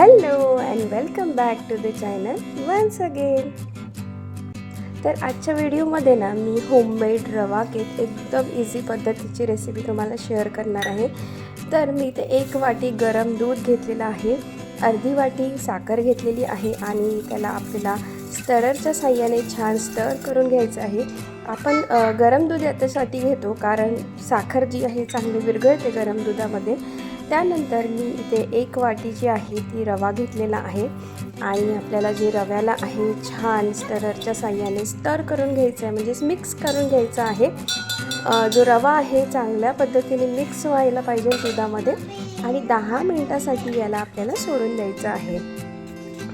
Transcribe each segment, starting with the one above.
Hello and welcome back to the channel once again तर आजच्या व्हिडिओमध्ये ना मी होममेड रवा केक एकदम इझी पद्धतीची रेसिपी तुम्हाला शेअर करणार आहे. तर मी इथे एक वाटी गरम दूध घेतलेलं आहे अर्धी वाटी साखर घेतलेली आहे आणि त्याला आपल्याला स्टररच्या साह्याने छान स्टर करून घ्यायचं आहे. आपण गरम दूध याच्यासाठी घेतो कारण साखर जी आहे चांगली विरघळते गरम दुधामध्ये. त्यानंतर मी इथे एक वाटी जी आहे ती रवा घेतलेला आहे. आणि आपल्याला जे रव्याला आहे छान स्टररच्या साह्याने स्टर करून घ्यायचं आहे म्हणजेच मिक्स करून घ्यायचं आहे. जो रवा आहे चांगल्या पद्धतीने मिक्स व्हायला पाहिजे दुधामध्ये आणि दहा मिनटासाठी याला आपल्याला सोडून द्यायचं आहे.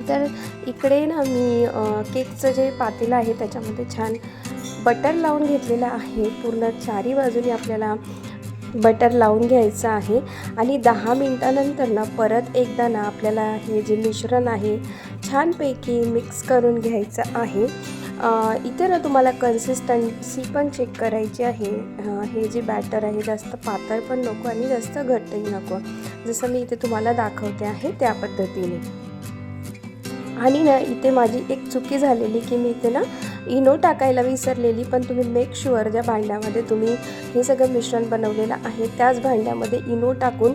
तर इकडे ना मी केकचं जे पातेलं आहे त्याच्यामध्ये छान बटर लावून घेतलेलं आहे. पूर्ण चारी बाजूनी आपल्याला बटर लावून घ्यायचं आहे. आणि दहा मिनटानंतर ना परत एकदा ना आपल्याला हे जे मिश्रण आहे छानपैकी मिक्स करून घ्यायचं आहे. इथे ना तुम्हाला कन्सिस्टन्सी पण चेक करायची आहे. हे जे बॅटर आहे जास्त पातळ पण नको आणि जास्त घट्टही नको. जसं मी इथे तुम्हाला दाखवते आहे त्या पद्धतीने. आणि ना इथे माझी एक चुकी झालेली की मी इथे ना इनो टाकायला विसरलेली पण तुम्ही मेक शुअर ज्या भांड्यामध्ये तुम्ही हे सगळं मिश्रण बनवलेलं आहे त्याच भांड्यामध्ये इनो टाकून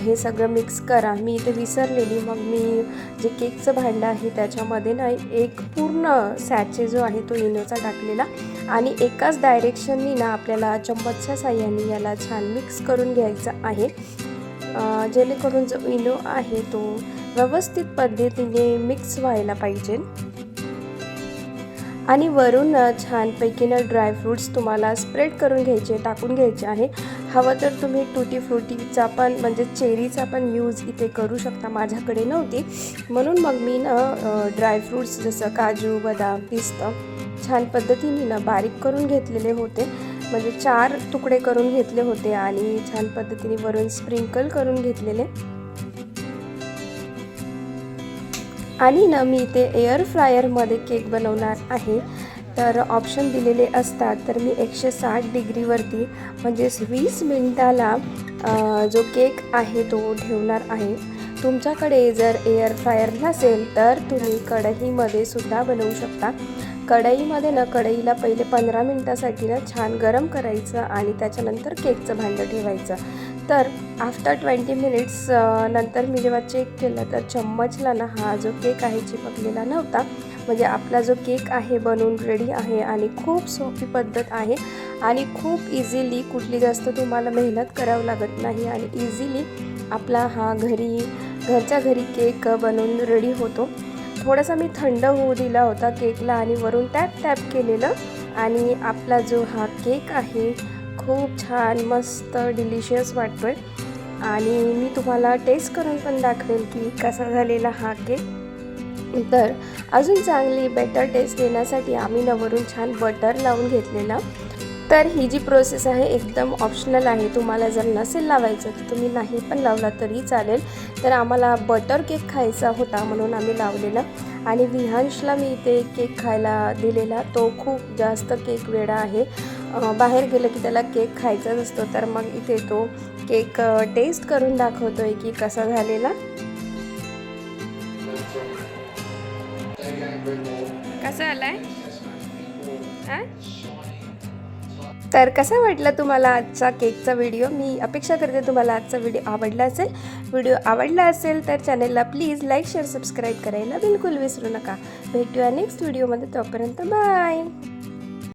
हे सगळं मिक्स करा. मी इथे विसरलेली मग मी जे केकचं भांडं आहे त्याच्यामध्ये ना एक पूर्ण सॅचे जो आहे तो इनोचा टाकलेला आणि एकाच डायरेक्शननी ना आपल्याला चम्मचच्या साह्याने याला छान मिक्स करून घ्यायचं आहे. जेणेकरून जो इनो आहे तो व्यवस्थित पद्धतीने मिक्स व्हायला पाहिजे. आणि वरून ना छानपैकी ना ड्रायफ्रूट्स तुम्हाला स्प्रेड करून घ्यायचे टाकून घ्यायचे आहे. हवं तर तुम्ही टुटी फ्रुटीचा पण म्हणजे चेरीचा पण यूज इथे करू शकता माझ्याकडे नव्हती. म्हणून मग मी ना ड्रायफ्रूट्स जसं काजू बदाम पिस्तं छान पद्धतीने ना बारीक करून घेतलेले होते. म्हणजे चार तुकडे करून घेतले होते आणि छान पद्धतीने वरून स्प्रिंकल करून घेतलेले. आणि ना मी इथे एअर फ्रायरमध्ये केक बनवणार आहे. तर ऑप्शन दिलेले असतात तर मी एकशे साठ डिग्रीवरती म्हणजेच वीस मिनटाला जो केक आहे तो ठेवणार आहे. तुमच्याकडे जर एअर फ्रायर नसेल तर तुम्ही कढईमध्ये सुद्धा बनवू शकता. कढईमध्ये ना कढईला पहिले पंधरा मिनटासाठी ना छान गरम करायचं आणि त्याच्यानंतर केकचं भांडं ठेवायचं. तर आफ्टर ट्वेंटी मिनिट्स नंतर मी जेव्हा चेक केलं तर चम्मचला ना हा जो केक आहे चिपकलेला नव्हता. म्हणजे आपला जो केक आहे बनवून रेडी आहे आणि खूप सोपी पद्धत आहे आणि खूप इझिली कुठली जास्त तुम्हाला मेहनत करावं लागत नाही आणि इझिली आपला हा घरी घरच्या घरी केक बनवून रेडी होतो. थोडासा मी थंड होऊ दिला होता केकला आणि वरून टॅप टॅप केलेलं आणि आपला जो हा केक आहे खूप छान मस्त डिलिशियस वाटतो आहे आणि मी तुम्हाला टेस्ट करून पण दाखवेल की कसा झालेला हा केक तर अजून चांगली बेटर टेस्ट येण्यासाठी आम्ही नवरून छान बटर लावून घेतलेला. तर ही जी प्रोसेस आहे एकदम ऑप्शनल आहे. तुम्हाला जर नसेल लावायचं तर तुम्ही नाही पण लावला तरी चालेल. तर आम्हाला बटर केक खायचा होता म्हणून आम्ही लावलेला. आणि विहांशला मी इथे केक खायला दिलेला. तो खूप जास्त केक वेडा आहे. बाहेर गेलं की त्याला केक खायचाच असतो. तर मग इथे तो केक टेस्ट करून दाखवतो आहे की कसा झालेला. कसा आलाय? हा? तर कसा वाटला तुम्हाला आजचा केकचा व्हिडिओ? मी अपेक्षा करते तुम्हाला आजचा व्हिडिओ आवडला असेल. व्हिडिओ आवडला असेल तर चॅनलला प्लीज लाईक शेअर सबस्क्राईब करायला बिलकुल विसरू नका. भेटूया नेक्स्ट व्हिडिओमध्ये. तोपर्यंत बाय.